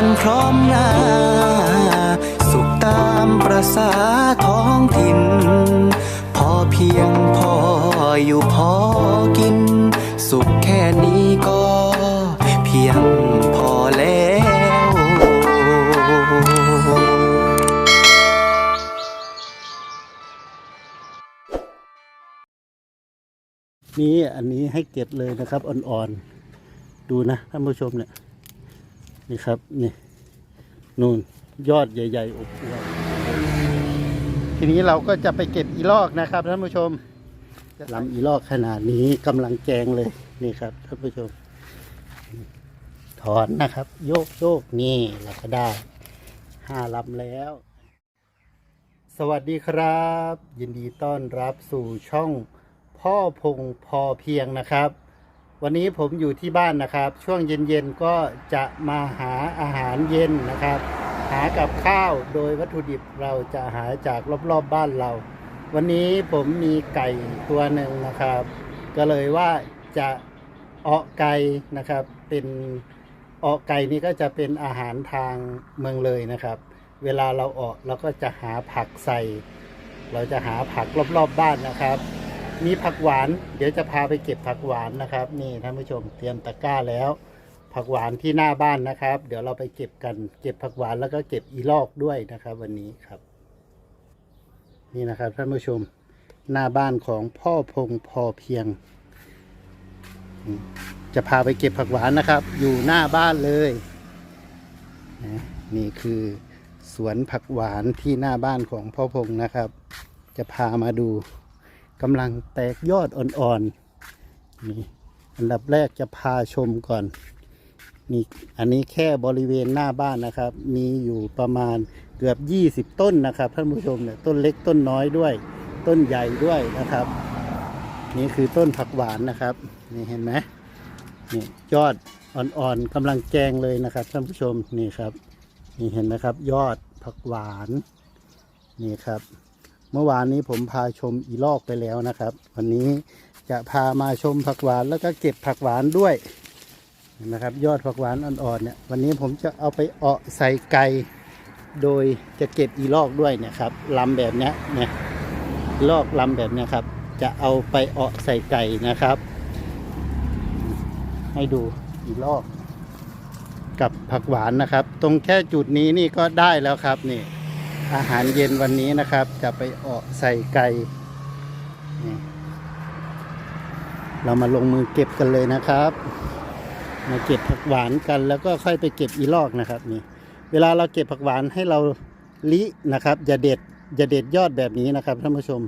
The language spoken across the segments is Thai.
กันพร้อมหน้า สุขตามประษาท้องถิ่น พอเพียงพออยู่พอกิน สุขแค่นี้ก็เพียงพอแล้วนี่อันนี้ให้เก็บเลยนะครับอ่อนๆ ดูนะท่านผู้ชมเนี่ย นี่ครับนี่นู่นยอดใหญ่ ๆอบอวบทีนี้เราก็จะไปเก็บอีลอกนะครับท่านผู้ชมลำอีลอกขนาดนี้กำลังแจงเลยนี่ครับท่านผู้ชม ถอนนะครับ โยกโยกนี่เราก็ได้ห้าลำแล้ว สวัสดีครับ ยินดีต้อนรับสู่ช่องพ่อพงพอเพียงนะครับ วันนี้ผมอยู่ที่บ้านนะครับ ช่วงเย็นๆก็จะมาหาอาหารเย็นนะครับ หากับข้าวโดยวัตถุดิบเราจะหาจากรอบๆบบ้านเรา วันนี้ผมมีไก่ตัวหนึ่งนะครับ ก็เลยว่าจะเอาะไก่นะครับเป็นเอาะไก่นี่ก็จะเป็นอาหารทางเมืองเลยนะครับ เวลาเราเาะเราก็จะหาผักใส่ เราจะหาผักรอบๆบบ้านนะครับ มีผักหวาน เดี๋ยวจะพาไปเก็บผักหวานนะครับ นี่ท่านผู้ชมเตรียมตะกร้าแล้ว ผักหวานที่หน้าบ้านนะครับ เดี๋ยวเราไปเก็บกัน เก็บผักหวานแล้วก็เก็บอีลอกด้วยนะครับ วันนี้ครับ นี่นะครับท่านผู้ชมหน้าบ้านของพ่อพงพอเพียง จะพาไปเก็บผักหวานนะครับ อยู่หน้าบ้านเลยนะนี่คือสวนผักหวานที่หน้าบ้านของพ่อพงนะครับ จะพามาดู กำลังแตกยอดอ่อนๆนี่อันดับแรกจะพาชมก่อนนี่อันนี้แค่บริเวณหน้าบ้านนะครับ มีอยู่ประมาณเกือบ 20 ต้นนะครับท่านผู้ชมเนี่ยต้นเล็กต้นน้อยด้วย ต้นใหญ่ด้วยนะครับ นี่คือต้นผักหวานนะครับนี่เห็นไหมนี่ยอดอ่อนๆกำลังแกงเลยนะครับท่านผู้ชมนี่ครับนี่เห็นไหมครับ ยอดผักหวานนี่ครับ เมื่อวานนี้ผมพาชมอีลอกไปแล้วนะครับ วันนี้จะพามาชมผักหวานแล้วก็เก็บผักหวานด้วยนไหมครับ ยอดผักหวานอ่อนๆเนี่ยวันนี้ผมจะเอาไปเอะใส่ไก่โดยจะเก็บอีลอกด้วยเนี่ยครับลำแบบเนี้ยเนี่ยลอกลำแบบเนี้ยครับ จะเอาไปเอะใส่ไก่นะครับ ให้ดูอีลอกกับผักหวานนะครับ ตรงแค่จุดนี้นี่ก็ได้แล้วครับนี่ อาหารเย็นวันนี้นะครับ จะไปเออกใส่ไก่เรามาลงมือเก็บกันเลยนะครับ มาเก็บผักหวานกันแล้วก็ค่อยไปเก็บอีลอกนะครับนี่ เวลาเราเก็บผักหวานให้เราลินะครับอย่าเด็ดอย่าเด็ดยอดแบบนี้นะครับท่านผู้ชม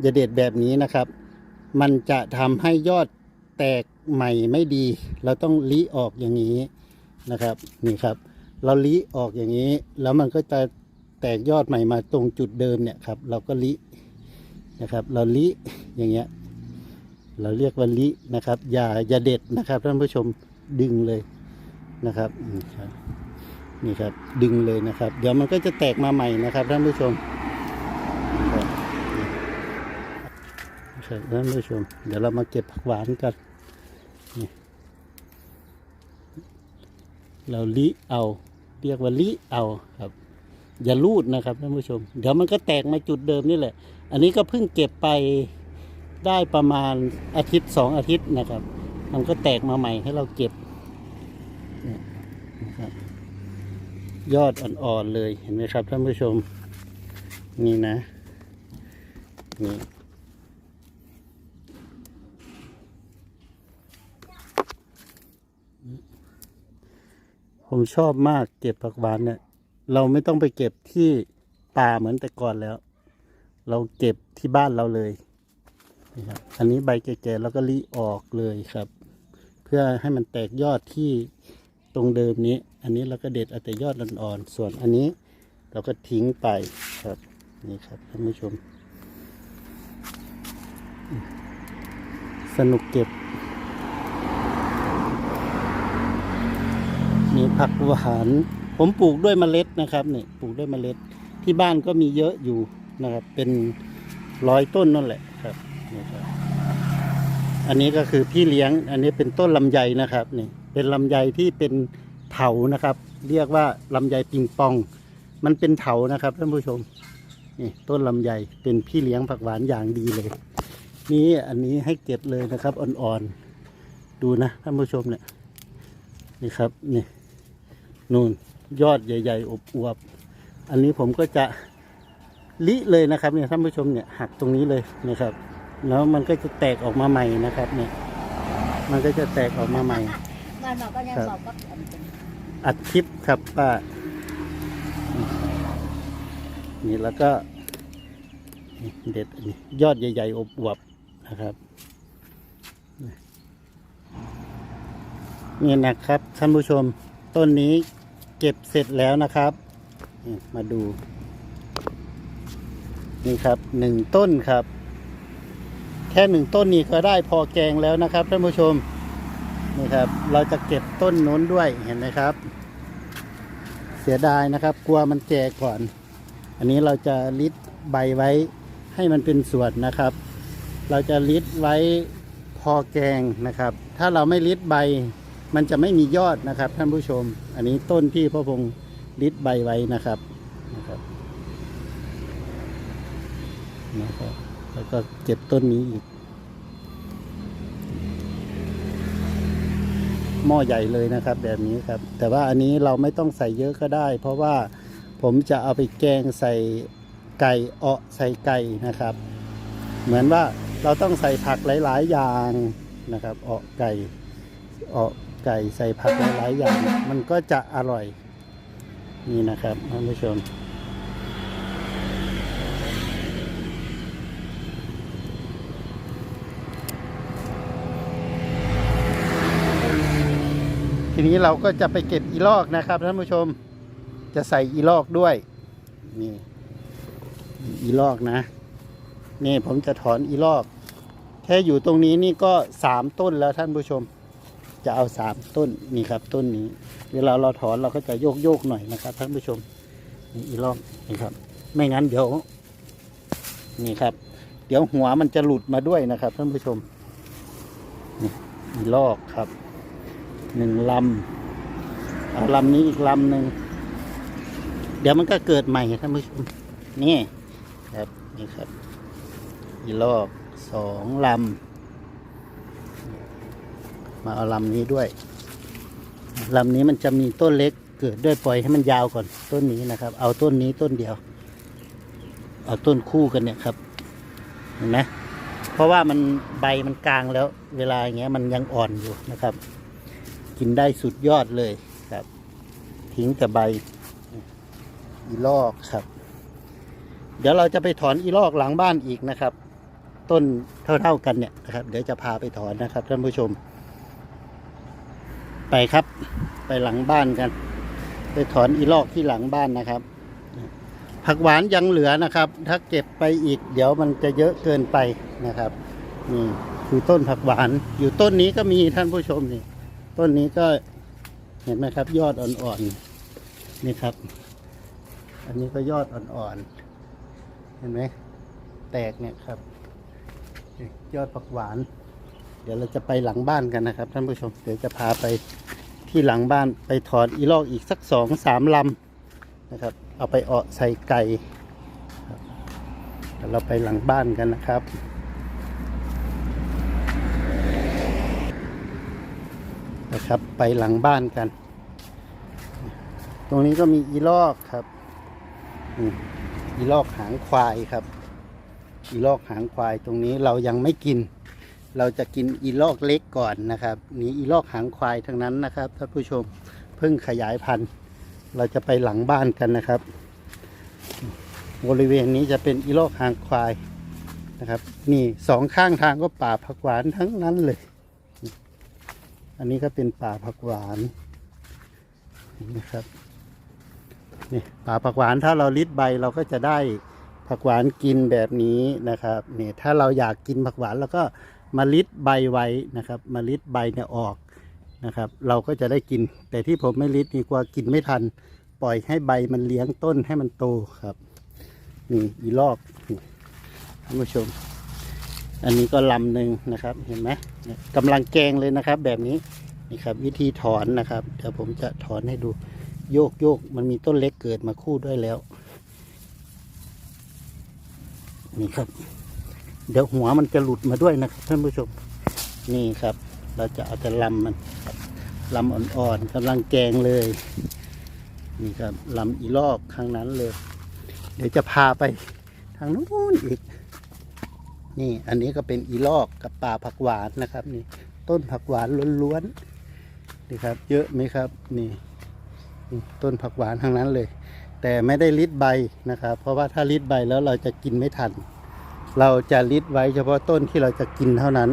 อย่าเด็ดแบบนี้นะครับ มันจะทำให้ยอดแตกใหม่ไม่ดี เราต้องลิออกอย่างนี้นะครับนี่ครับ เราลิออกอย่างนี้ แล้วมันก็จะ แตกยอดใหม่มาตรงจุดเดิมเนี่ยครับ เราก็ลินะครับ เราลิอย่างเงี้ย เราเรียกว่าลินะครับ อย่าอย่าเด็ดนะครับท่านผู้ชมดึงเลยนะครับนี่ครับดึงเลยนะครับ เดี๋ยวมันก็จะแตกมาใหม่นะครับท่านผู้ชมครับท่านผู้ชม เดี๋ยวเรามาเก็บผักหวานกันนี่เราลิเอา เรียกว่าลิเอาครับ อย่าลูดนะครับท่านผู้ชม เดี๋ยวมันก็แตกมาจุดเดิมนี่แหละ อันนี้ก็เพิ่งเก็บไปได้ประมาณอาทิตย์สองอาทิตย์นะครับ มันก็แตกมาใหม่ให้เราเก็บยนะครับยอดอ่อนๆเลยเห็นไหมครับท่านผู้ชม นี่นะนี่ผมชอบมากเก็บผักหวานเนี่ย เราไม่ต้องไปเก็บที่ป่าเหมือนแต่ก่อนแล้ว เราเก็บที่บ้านเราเลยนี่ครับอันนี้ใบแก่ๆแล้วก็รีออกเลยครับ เพื่อให้มันแตกยอดที่ตรงเดิมนี้ อันนี้เราก็เด็ดเอาแต่ยอดอ่อนๆส่วนอันนี้เราก็ทิ้งไปครับนี่ครับท่านผู้ชม สนุกเก็บ มีผักหวาน ผมปลูกด้วยเมล็ดนะครับเนี่ยปลูกด้วยเมล็ดที่บ้านก็มีเยอะอยู่นะครับ เป็นร้อยต้นนั่นแหละครับนี่ครับ อันนี้ก็คือพี่เลี้ยง อันนี้เป็นต้นลำไยนะครับนี่เป็นลำไยที่เป็นพัถานะครับ เรียกว่าลำไยปิงปอง มันเป็นเถานะครับท่านผู้ชมนี่ต้นลำไยเป็นพี่เลี้ยงผักหวานอย่างดีเลย นี่อันนี้ให้เก็บเลยนะครับอ่อนๆดูนะท่านผู้ชมเนี่ยนี่ครับนี่นู่น ยอดใหญ่ ๆ อบอวบๆอันนี้ผมก็จะลิเลยนะครับเนี่ยท่านผู้ชมเนี่ยหักตรงนี้เลยนะครับ แล้วมันก็จะแตกออกมาใหม่นะครับเนี่ยมันก็จะแตกออกมาใหม่งานบอกก็ยังครับบอกก็อันเป็นอัดคลิปครับป้านี่แล้วก็นี่เด็ดอันนี้ยอดใหญ่ ๆ อบอวบๆนะครับนี่นะครับท่านผู้ชมต้นนี้ เก็บเสร็จแล้วนะครับมาดู นี่ครับหนึ่งต้นครับ แค่หนึ่งต้นนี้ก็ได้พอแกงแล้วนะครับท่านผู้ชมนี่ครับ เราจะเก็บต้นน้นด้วยเห็นไหมครับ เสียดายนะครับ กลัวมันแก่ก่อน อันนี้เราจะลิดใบไว้ให้มันเป็นส่วนนะครับ เราจะลิดไว้พอแกงนะครับ ถ้าเราไม่ลิดใบ มันจะไม่มียอดนะครับ ท่านผู้ชม อันนี้ต้นที่พ่อพงษ์ลิดใบไว้นะครับนะครับนะครับแล้วก็เก็บต้นนี้อีก หม้อใหญ่เลยนะครับ แบบนี้ครับ แต่ว่าอันนี้เราไม่ต้องใส่เยอะก็ได้ เพราะว่าผมจะเอาไปแกงใส่ไก่เอาะใส่ไก่นะครับ เหมือนว่าเราต้องใส่ผักหลาย ๆ อย่างนะครับ เอาะไก่เอาะ ไก่ใส่ผักหลายๆอย่าง มันก็จะอร่อย นี่นะครับท่านผู้ชมทีนี้เราก็จะไปเก็บอีลอกนะครับท่านผู้ชมจะใส่อีลอกด้วยนี่อีลอกนะ นี่ผมจะถอนอีลอก แค่อยู่ตรงนี้นี่ก็สามต้นแล้วท่านผู้ชม จะเอาสามต้นนี่ครับต้นนี้ เวลาเราถอนเราก็จะโยกโยกหน่อยนะครับท่านผู้ชมนี่อีลอกนี่ครับ ไม่งั้นเดี๋ยวนี่ครับ เดี๋ยวหัวมันจะหลุดมาด้วยนะครับท่านผู้ชมนี่อีลอกครับหนึ่งลำเอาลำนี้อีกลำหนึ่งเดี๋ยวมันก็เกิดใหม่ท่านผู้ชมนี่ครับนี่ครับอีลอกสองลำ มาเอาลำนี้ด้วยลำนี้มันจะมีต้นเล็กเกิดด้วยปล่อยให้มันยาวก่อนต้นนี้นะครับ เอาต้นนี้ต้นเดียว เอาต้นคู่กันเนี่ยครับเห็นไหมเพราะว่ามันใบมันกลางแล้ว เวลาอย่างเงี้ยมันยังอ่อนอยู่นะครับ กินได้สุดยอดเลยครับ ทิ้งแต่ใบอีลอกครับ เดี๋ยวเราจะไปถอนอีลอกหลังบ้านอีกนะครับ ต้นเท่าๆกันเนี่ยนะครับ เดี๋ยวจะพาไปถอนนะครับท่านผู้ชม ไปครับ ไปหลังบ้านกัน ไปถอนอีลอกที่หลังบ้านนะครับ ผักหวานยังเหลือนะครับ ถ้าเก็บไปอีก เดี๋ยวมันจะเยอะเกินไปนะครับนี่คือต้นผักหวาน อยู่ต้นนี้ก็มีท่านผู้ชมนี่ ต้นนี้ก็เห็นไหมครับ ยอดอ่อนๆนี่ครับ อันนี้ก็ยอดอ่อนๆเห็นไหมแตกเนี่ยครับ ยอดผักหวาน เดี๋ยวเราจะไปหลังบ้านกันนะครับ ท่านผู้ชม เดี๋ยวจะพาไปที่หลังบ้านไปถอนอีลอกอีกสักสองสามลำนะครับ เอาไปเาะใส่ไก่เดี๋ยวเราไปหลังบ้านกันนะครับนะครับไปหลังบ้านกัน ตรงนี้ก็มีอีลอกครับอีลอกหางควายครับ อีลอกหางควายตรงนี้เรายังไม่กิน เราจะกินอีลอกเล็กก่อนนะครับนี่อีลอกหางควายทั้งนั้นนะครับท่านผู้ชมเพิ่งขยายพันธุ์ เราจะไปหลังบ้านกันนะครับ บริเวณนี้จะเป็นอีลอกหางควายนะครับ นี่สองข้างทางก็ป่าผักหวานทั้งนั้นเลย อันนี้ก็เป็นป่าผักหวานนะครับนี่ป่าผักหวานถ้าเราลิดใบเราก็จะได้ผักหวานกินแบบนี้นะครับนี่ถ้าเราอยากกินผักหวานเราก็ มาลิดใบไว้นะครับมาลิดใบเนี่ยออกนะครับ เราก็จะได้กิน แต่ที่ผมไม่ลิดนี่กลัวกินไม่ทัน ปล่อยให้ใบมันเลี้ยงต้นให้มันโตครับ นี่อีลอกนี่ท่านผู้ชม อันนี้ก็ลำหนึ่งนะครับ เห็นไหมกำลังแกงเลยนะครับ แบบนี้นี่ครับ วิธีถอนนะครับเดี๋ยวผมจะถอนให้ดูโยกโยกมันมีต้นเล็กเกิดมาคู่ด้วยแล้ว นี่ครับ เดี๋ยวหัวมันจะหลุดมาด้วยนะครับท่านผู้ชมนี่ครับ เราจะเอาแต่ลำมันลำอ่อนๆกำลังแกงเลย นี่ครับลำอีลอกข้างนั้นเลย เดี๋ยวจะพาไปทางนู้นอีก นี่อันนี้ก็เป็นอีลอกกับป่าผักหวานนะครับ นี่ ต้นผักหวานล้วนๆนี่ครับ เยอะไหมครับ นี่นี่ต้นผักหวานทั้งนั้นเลย แต่ไม่ได้ริดใบนะครับ เพราะว่าถ้าริดใบแล้วเราจะกินไม่ทัน เราจะริดไว้เฉพาะต้นที่เราจะกินเท่านั้น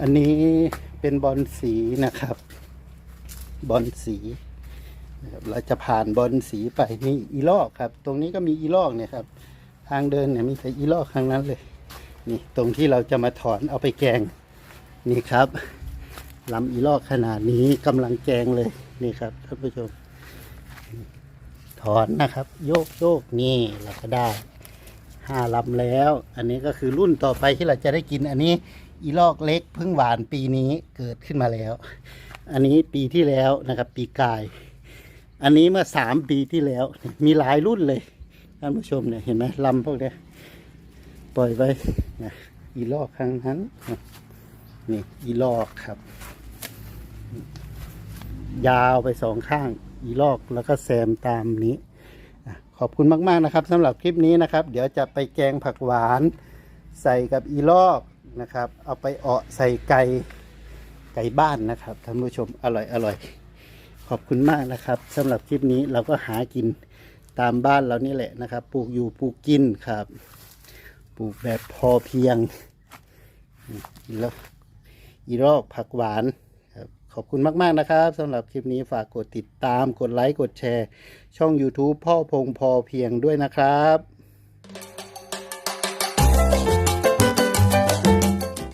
อันนี้เป็นบอลสีนะครับ บอลสีเราจะผ่านบอลสีไปนี่อีลอกครับ ตรงนี้ก็มีอีลอกเนี่ยครับ ทางเดินเนี่ยมีแต่อีลอกทางนั้นเลย นี่ตรงที่เราจะมาถอนเอาไปแกง นี่ครับลำอีลอกขนาดนี้กำลังแกงเลยนี่ครับท่านผู้ชม ถอนนะครับ โยกโยกนี่เราก็ได้ห้าลำแล้ว อันนี้ก็คือรุ่นต่อไปที่เราจะได้กินอันนี้ อีลอกเล็กเพิ่งหวานปีนี้เกิดขึ้นมาแล้ว อันนี้ปีที่แล้วนะครับ ปีกาย อันนี้เมื่อสามปีที่แล้ว มีหลายรุ่นเลยท่านผู้ชมเนี่ยเห็นไหมลำพวกเนี้ยปล่อยไว้อีลอกครั้งนั้นนะนี่อีลอกครับ ยาวไปสองข้าง อีลอกแล้วก็แซมตามนี้ขอบคุณมาก ๆ นะครับสำหรับคลิปนี้นะครับ เดี๋ยวจะไปแกงผักหวาน ใส่กับอีลอกนะครับ เอาไปเอาะใส่ไก่ไก่บ้านนะครับท่านผู้ชมอร่อยอร่อยขอบคุณมากนะครับสำหรับคลิปนี้เราก็หากินตามบ้านเรานี่แหละนะครับ ปลูกอยู่ปลูกกินครับ ปลูกแบบพอเพียงแล้วอีลอกผักหวาน ขอบคุณมาก ๆ นะครับสำหรับคลิปนี้ฝากกดติดตามกดไลค์ กดแชร์ ช่อง YouTube พ่อพงพอเพียงด้วยนะครับ